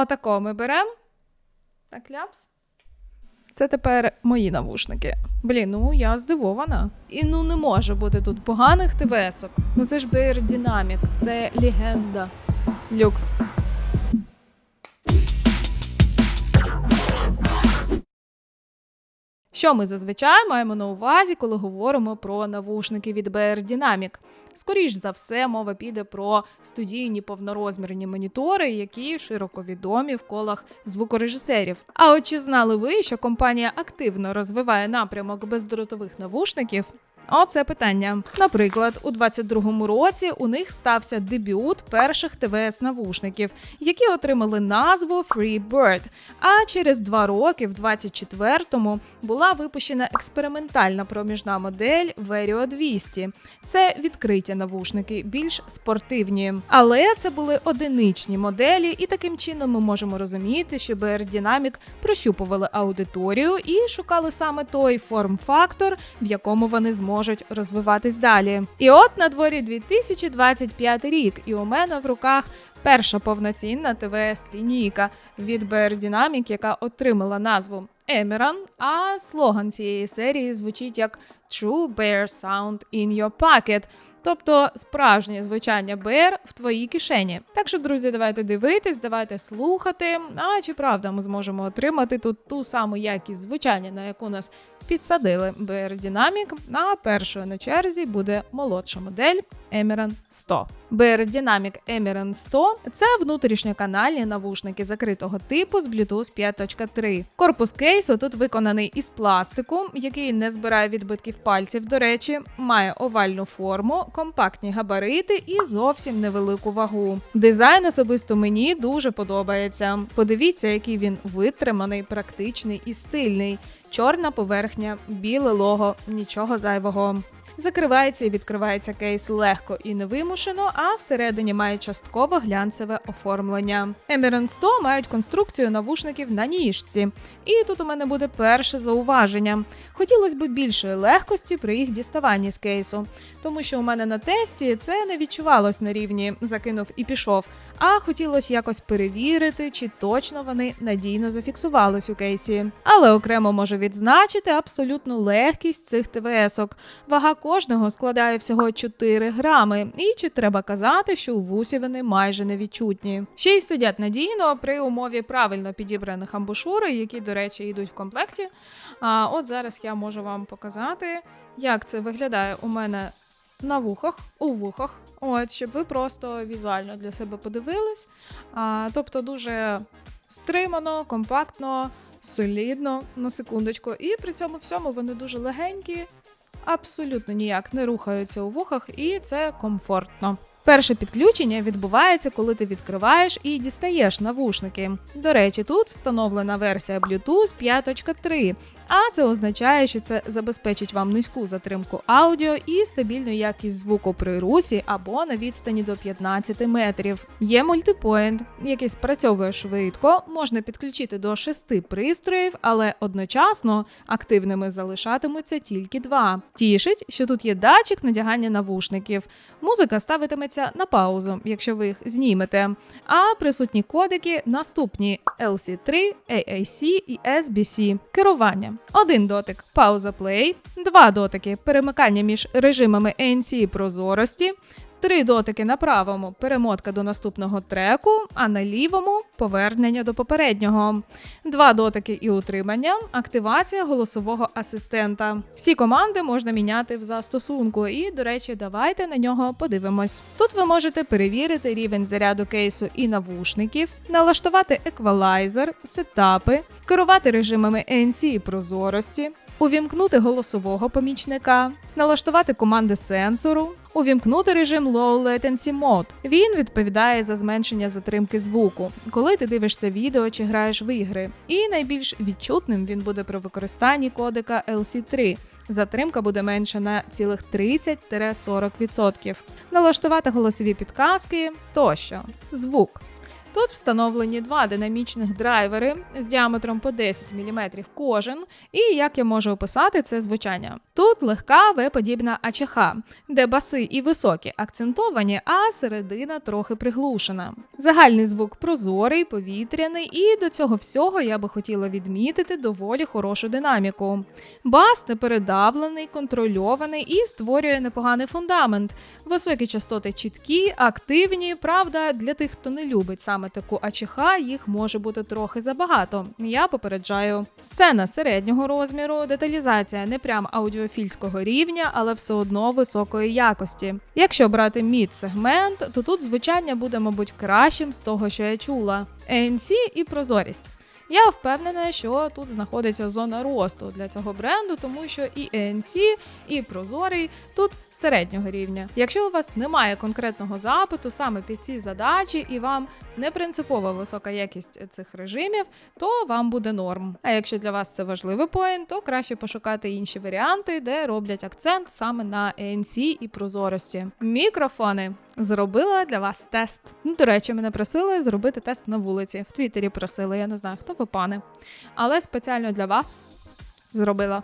Отако ми беремо. Так, ляпс. Це тепер мої навушники. Блін, ну я здивована. І ну не може бути тут поганих ТВСок. Ну це ж BR Dynamic, це легенда. Люкс. Що ми зазвичай маємо на увазі, коли говоримо про навушники від BR Dynamic? Скоріш за все, мова піде про студійні повнорозмірні монітори, які широко відомі в колах звукорежисерів. А от чи знали ви, що компанія активно розвиває напрямок бездротових навушників? Оце питання. Наприклад, у 22-му році у них стався дебют перших ТВС навушників, які отримали назву Freebird. А через два роки, в 24-му, була випущена експериментальна проміжна модель Vario 200. Це відкриті навушники, більш спортивні. Але це були одиничні моделі, і таким чином ми можемо розуміти, що BR Dynamic прощупували аудиторію і шукали саме той форм-фактор, в якому вони зможуть розвиватись далі. І от на дворі 2025 рік, і у мене в руках перша повноцінна ТВС лінійка від BR Dynamic, яка отримала назву Emeran, а слоган цієї серії звучить як True Bear Sound in your pocket. Тобто справжнє звучання BR в твоїй кишені. Так що, друзі, давайте дивитись, давайте слухати. А чи правда ми зможемо отримати тут ту саму якість звучання, на яку нас підсадили BR Dynamic, а першою на черзі буде молодша модель Emeran 100. BR Dynamic Emeran 100 – це внутрішньоканальні навушники закритого типу з Bluetooth 5.3. Корпус кейсу тут виконаний із пластику, який не збирає відбитків пальців. До речі, має овальну форму, компактні габарити і зовсім невелику вагу. Дизайн особисто мені дуже подобається. Подивіться, який він витриманий, практичний і стильний. Чорна поверхня, біле лого, нічого зайвого. Закривається і відкривається кейс легко і невимушено, а всередині має частково глянцеве оформлення. Emerald 100 мають конструкцію навушників на ніжці. І тут у мене буде перше зауваження. Хотілося б більшої легкості при їх діставанні з кейсу, тому що у мене на тесті це не відчувалось на рівні закинув і пішов. А хотілося якось перевірити, чи точно вони надійно зафіксувались у кейсі. Але окремо можу відзначити абсолютну легкість цих ТВСок. Вага кожного складає всього 4 грами, і чи треба казати, що у вусі вони майже невідчутні. Ще й сидять надійно при умові правильно підібраних амбушури, які, до речі, йдуть в комплекті. А от зараз я можу вам показати, як це виглядає у мене на вухах, у вухах. От, щоб ви просто візуально для себе подивились. А, тобто дуже стримано, компактно, солідно, на секундочку. І при цьому всьому вони дуже легенькі, абсолютно ніяк не рухаються у вухах, і це комфортно. Перше підключення відбувається, коли ти відкриваєш і дістаєш навушники. До речі, тут встановлена версія Bluetooth 5.3, а це означає, що це забезпечить вам низьку затримку аудіо і стабільну якість звуку при русі або на відстані до 15 метрів. Є мультипоінт, який спрацьовує швидко, можна підключити до 6 пристроїв, але одночасно активними залишатимуться тільки два. Тішить, що тут є датчик надягання навушників. Музика ставитиметься на паузу, якщо ви їх знімете. А присутні кодики наступні: LC3, AAC і SBC. Керування. Один дотик пауза плей, два дотики перемикання між режимами ANC і прозорості. Три дотики на правому перемотка до наступного треку, а на лівому повернення до попереднього. Два дотики і утримання, активація голосового асистента. Всі команди можна міняти в застосунку. І, до речі, давайте на нього подивимось. Тут ви можете перевірити рівень заряду кейсу і навушників, налаштувати еквалайзер, сетапи, керувати режимами ANC і прозорості. Увімкнути голосового помічника, налаштувати команди сенсору, увімкнути режим Low Latency Mode. Він відповідає за зменшення затримки звуку, коли ти дивишся відео чи граєш в ігри. І найбільш відчутним він буде при використанні кодека LC3. Затримка буде менша на цілих 30-40%. Налаштувати голосові підказки тощо. Звук. Тут встановлені два динамічних драйвери з діаметром по 10 мм кожен, і як я можу описати це звучання. Тут легка В-подібна АЧХ, де баси і високі акцентовані, а середина трохи приглушена. Загальний звук прозорий, повітряний, і до цього всього я би хотіла відмітити доволі хорошу динаміку. Бас не передавлений, контрольований і створює непоганий фундамент. Високі частоти чіткі, активні. Правда, для тих, хто не любить саме таку чиха їх може бути трохи забагато. Я попереджаю. Сцена середнього розміру, деталізація не прям аудіофільського рівня, але все одно високої якості. Якщо брати мід сегмент, то тут звучання буде, мабуть, кращим з того, що я чула. ANC і прозорість. Я впевнена, що тут знаходиться зона росту для цього бренду, тому що і ANC, і прозорий тут середнього рівня. Якщо у вас немає конкретного запиту саме під ці задачі, і вам не принципова висока якість цих режимів, то вам буде норм. А якщо для вас це важливий поінт, то краще пошукати інші варіанти, де роблять акцент саме на ANC і прозорості. Мікрофони. Зробила для вас тест. Ну, До речі, мене просили зробити тест на вулиці. В Твіттері просили, я не знаю, хто ви пане. Але спеціально для вас зробила.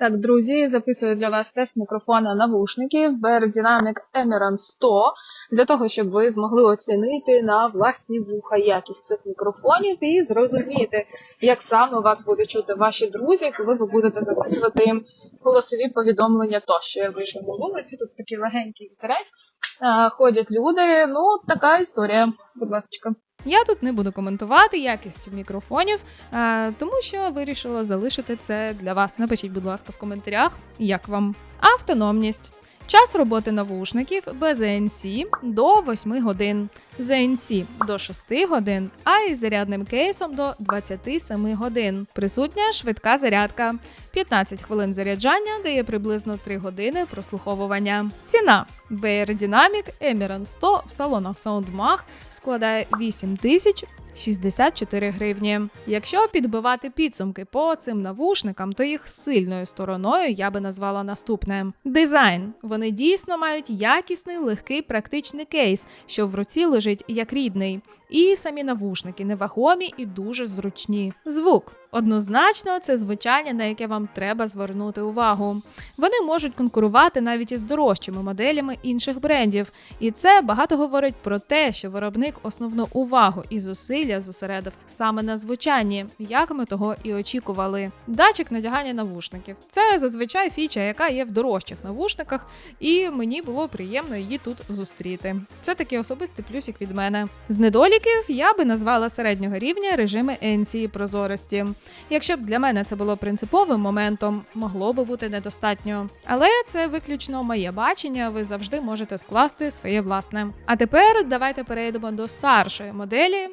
Так, друзі, записую для вас тест мікрофона навушників Bear Dynamic Emerald 100 для того, щоб ви змогли оцінити на власні вуха якість цих мікрофонів і зрозуміти, як саме вас будуть чути ваші друзі, коли ви будете записувати їм голосові повідомлення тощо. Я вийшов на вулиці, тут такий легенький вітерець. Ходять люди. Ну, така історія, будь ласка. Я тут не буду коментувати якість мікрофонів, е, тому що вирішила залишити це для вас. Напишіть, будь ласка, в коментарях, як вам. Автономність. Час роботи навушників без ANC до 8 годин, з ANC до 6 годин, а із зарядним кейсом до 27 годин. Присутня швидка зарядка. 15 хвилин заряджання дає приблизно 3 години прослуховування. Ціна BR Dynamic Emerald 100 в салонах SoundMag складає 8 тисяч 64 гривні. Якщо підбивати підсумки по цим навушникам, то їх сильною стороною я би назвала наступне: дизайн. Вони дійсно мають якісний, легкий, практичний кейс, що в руці лежить як рідний. І самі навушники невагомі і дуже зручні. Звук. Однозначно, це звучання, на яке вам треба звернути увагу. Вони можуть конкурувати навіть із дорожчими моделями інших брендів, і це багато говорить про те, що виробник основну увагу і зусилля зосередив саме на звучанні, як ми того і очікували. Датчик надягання навушників це зазвичай фіча, яка є в дорожчих навушниках, і мені було приємно її тут зустріти. Це такий особистий плюсик від мене. З недоліків я би назвала середнього рівня режими ANC прозорості. Якщо б для мене це було принциповим моментом, могло би бути недостатньо. Але це виключно моє бачення. Ви завжди можете скласти своє власне. А тепер давайте перейдемо до старшої моделі.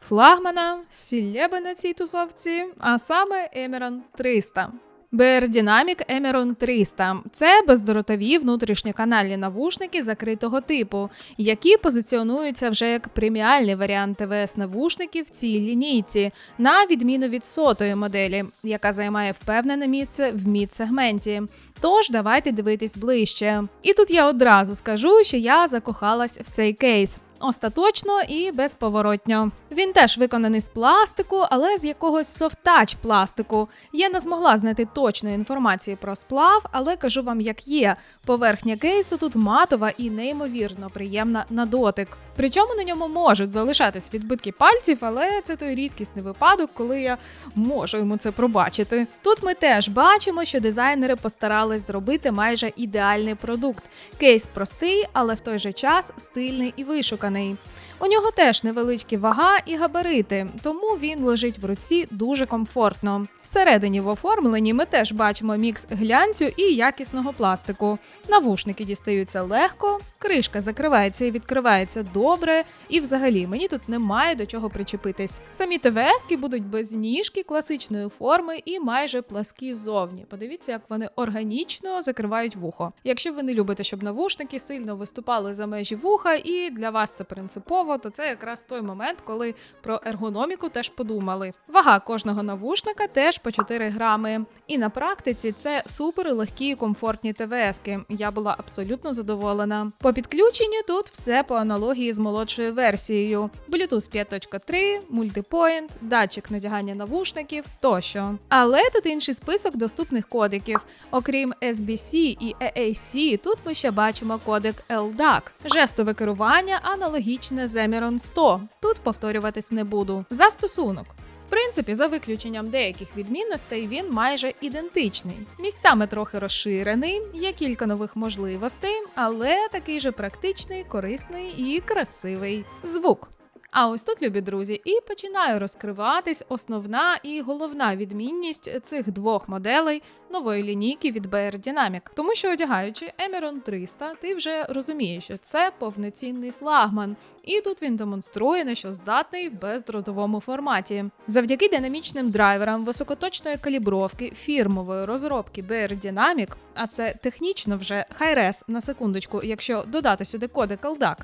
Флагмана сілєби на цій тусовці, а саме Emeron 300. BR Dynamic Emeron 300 – це бездротові внутрішньоканальні навушники закритого типу, які позиціонуються вже як преміальний варіант ТВС навушників в цій лінійці, на відміну від сотої моделі, яка займає впевнене місце в мід-сегменті. Тож давайте дивитись ближче. І тут я одразу скажу, що я закохалась в цей кейс. Остаточно і безповоротньо. Він теж виконаний з пластику, але з якогось софтач пластику. Я не змогла знайти точної інформації про сплав, але кажу вам, як є. Поверхня кейсу тут матова і неймовірно приємна на дотик. Причому на ньому можуть залишатись відбитки пальців, але це той рідкісний випадок, коли я можу йому це пробачити. Тут ми теж бачимо, що дизайнери постарались зробити майже ідеальний продукт. Кейс простий, але в той же час стильний і вишуканий. У нього теж невеличкі вага і габарити, тому він лежить в руці дуже комфортно. Всередині в оформленні ми теж бачимо мікс глянцю і якісного пластику. Навушники дістаються легко, кришка закривається і відкривається добре, і взагалі мені тут немає до чого причепитись. Самі ТВСки будуть без ніжки класичної форми і майже пласкі зовні. Подивіться, як вони органічно закривають вухо. Якщо ви не любите, щоб навушники сильно виступали за межі вуха, і для вас це принципово. Розумово, то це якраз той момент, коли про ергономіку теж подумали. Вага кожного навушника теж по 4 грами. І на практиці це супер легкі і комфортні ТВСки. Я була абсолютно задоволена. По підключенню тут все по аналогії з молодшою версією: Bluetooth 5.3, мультипоінт, датчик надягання навушників тощо. Але тут інший список доступних кодиків. Окрім SBC і EAC, тут ми ще бачимо кодик LDAC. Жестове керування аналогічне Zemiron 100. Тут повторюватись не буду. Застосунок. В принципі, за виключенням деяких відмінностей, він майже ідентичний. Місцями трохи розширений, є кілька нових можливостей, але такий же практичний, корисний і красивий звук. А ось тут, любі друзі, і починає розкриватись основна і головна відмінність цих двох моделей нової лінійки від BR Dynamic. Тому що одягаючи Emeron 300, ти вже розумієш, що це повноцінний флагман, і тут він демонструє, на що здатний в бездротовому форматі. Завдяки динамічним драйверам високоточної калібровки фірмової розробки BR Dynamic, а це технічно вже Hi-Res, на секундочку, якщо додати сюди кодек LDAC,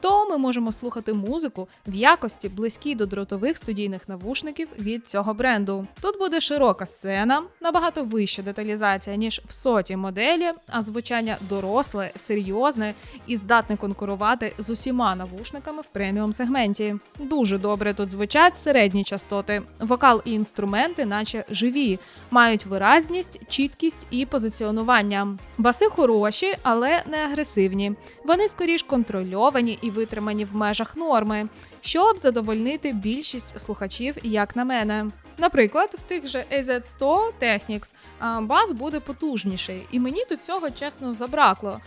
то ми можемо слухати музику в якості близькій до дротових студійних навушників від цього бренду. Тут буде широка сцена, набагато вища деталізація ніж в соті моделі, а звучання доросле, серйозне і здатне конкурувати з усіма навушниками в преміум сегменті. Дуже добре тут звучать середні частоти. Вокал і інструменти, наче живі, мають виразність, чіткість і позиціонування. Баси хороші, але не агресивні. Вони скоріш контрольовані і витримані в межах норми, щоб задовольнити більшість слухачів, як на мене. Наприклад, в тих же AZ100 Technics бас буде потужніший, і мені до цього чесно забракло.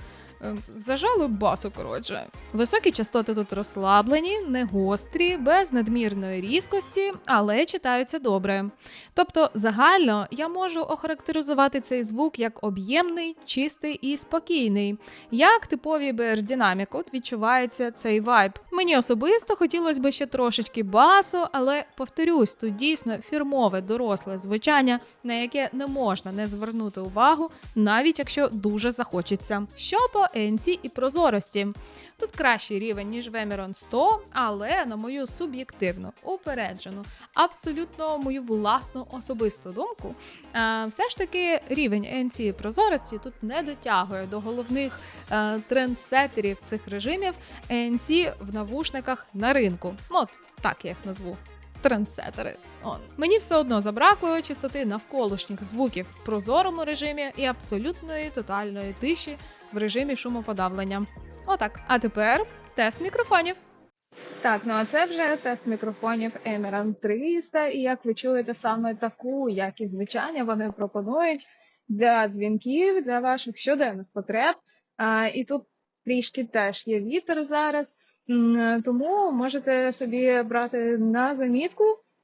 Е, Зажали басу, коротше. Високі частоти тут розслаблені, не гострі, без надмірної різкості, але читаються добре. Тобто, загально я можу охарактеризувати цей звук як об'ємний, чистий і спокійний. Як типові BR Dynamic, от відчувається цей вайб. Мені особисто хотілося б ще трошечки басу, але повторюсь, тут дійсно фірмове доросле звучання, на яке не можна не звернути увагу, навіть якщо дуже захочеться. Що по NC і прозорості. Тут кращий рівень, ніж в Emeron 100, але на мою суб'єктивну, упереджену, абсолютно мою власну особисту думку, е, все ж таки рівень NC прозорості тут не дотягує до головних е, трендсетерів цих режимів NC в навушниках на ринку. Ну, от так я їх назву. Трендсетери. Он. Мені все одно забракло чистоти навколишніх звуків в прозорому режимі і абсолютної тотальної тиші в режимі шумоподавлення. Отак. А тепер тест мікрофонів. Так, ну а це вже тест мікрофонів Emeron 300, і як ви чуєте, саме таку якість звучання вони пропонують для дзвінків, для ваших щоденних потреб. А, і тут трішки теж є вітер зараз, тому можете собі брати на замітку,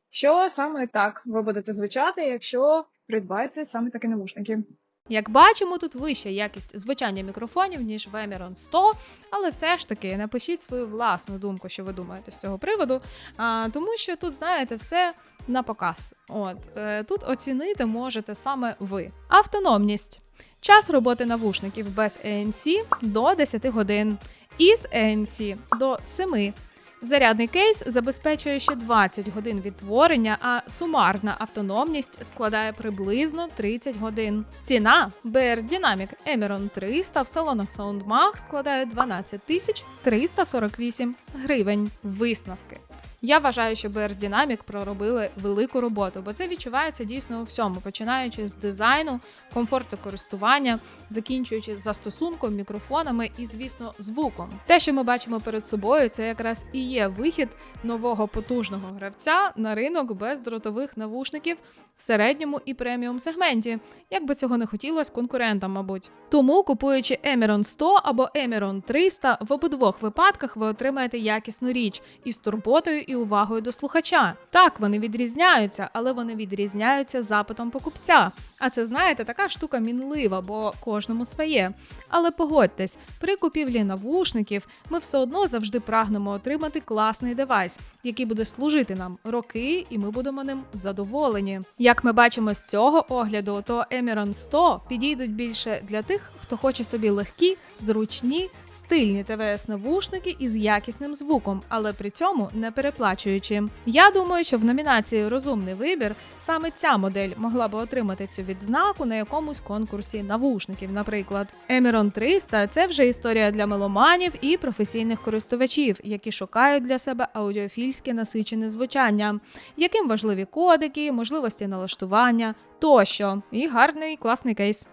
що саме так ви будете звучати, якщо придбаєте саме такі навушники. Як бачимо, тут вища якість звучання мікрофонів, ніж в Emeron 100, але все ж таки напишіть свою власну думку, що ви думаєте з цього приводу. А, тому що тут, знаєте, все на показ. От е, тут оцінити можете саме ви. Автономність. Час роботи навушників без ANC до 10 годин, із ANC до 7. Зарядний кейс забезпечує ще 20 годин відтворення, а сумарна автономність складає приблизно 30 годин. Ціна BR Dynamic Emeron 300 в салонах SoundMag складає 12 тисяч 348 гривень. Висновки. Я вважаю, що BR Dynamic проробили велику роботу, бо це відчувається дійсно у всьому, починаючи з дизайну, комфорту користування, закінчуючи застосунком, мікрофонами і, звісно, звуком. Те, що ми бачимо перед собою, це якраз і є вихід нового потужного гравця на ринок бездротових навушників в середньому і преміум сегменті. Як би цього не хотілося конкурентам, мабуть. Тому, купуючи емірон 100 або емірон 300, в обидвох випадках ви отримаєте якісну річ із турботою і увагою до слухача. Так, вони відрізняються, але вони відрізняються запитом покупця. А це, знаєте, така штука мінлива, бо кожному своє. Але погодьтесь, при купівлі навушників ми все одно завжди прагнемо отримати класний девайс, який буде служити нам роки, і ми будемо ним задоволені. Як ми бачимо з цього огляду, то Emiron 100 підійдуть більше для тих, хто хоче собі легкі, зручні, стильні ТВС-навушники із якісним звуком, але при цьому не переплачуючи. Я думаю, що в номінації Розумний вибір саме ця модель могла би отримати цю відзнаку на якомусь конкурсі навушників, наприклад. Емірон 300 – це вже історія для меломанів і професійних користувачів, які шукають для себе аудіофільське насичене звучання, яким важливі кодики, можливості налаштування тощо. І гарний класний кейс.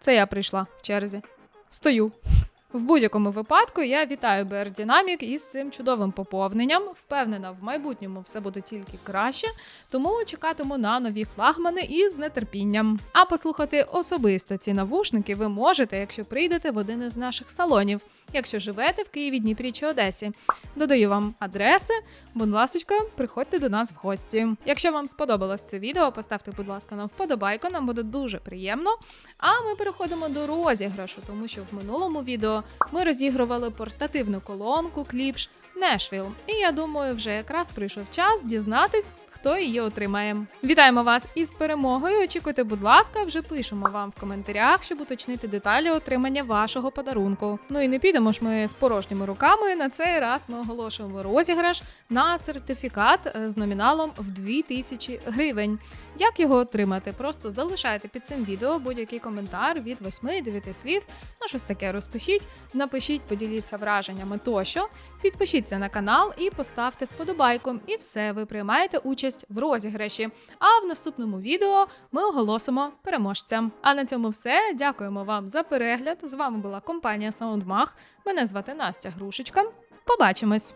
Це я прийшла в черзі. Стою. В будь-якому випадку я вітаю BR Dynamic із цим чудовим поповненням. Впевнена, в майбутньому все буде тільки краще, тому чекатиму на нові флагмани із нетерпінням. А послухати особисто ці навушники ви можете, якщо прийдете в один із наших салонів, якщо живете в Києві, Дніпрі чи Одесі. Додаю вам адреси. Будь ласка, приходьте до нас в гості. Якщо вам сподобалось це відео, поставте, будь ласка, на вподобайку, нам буде дуже приємно. А ми переходимо до розіграшу, тому що в минулому відео ми розігрували портативну колонку Кліпш Нешвіл. І я думаю, вже якраз прийшов час дізнатись, хто її отримає. Вітаємо вас із перемогою. Очікуйте, будь ласка, вже пишемо вам в коментарях, щоб уточнити деталі отримання вашого подарунку. Ну і не підемо ж ми з порожніми руками. На цей раз ми оголошуємо розіграш на сертифікат е, з номіналом в 2000 гривень. Як його отримати? Просто залишайте під цим відео будь-який коментар від 8-9 слів. Ну, щось таке розпишіть, напишіть, поділіться враженнями тощо. Підпишіться на канал і поставте вподобайку. І все, ви приймаєте участь в розіграші. А в наступному відео ми оголосимо переможця. А на цьому все. Дякуємо вам за перегляд. З вами була компанія SoundMag. Мене звати Настя Грушечка. Побачимось!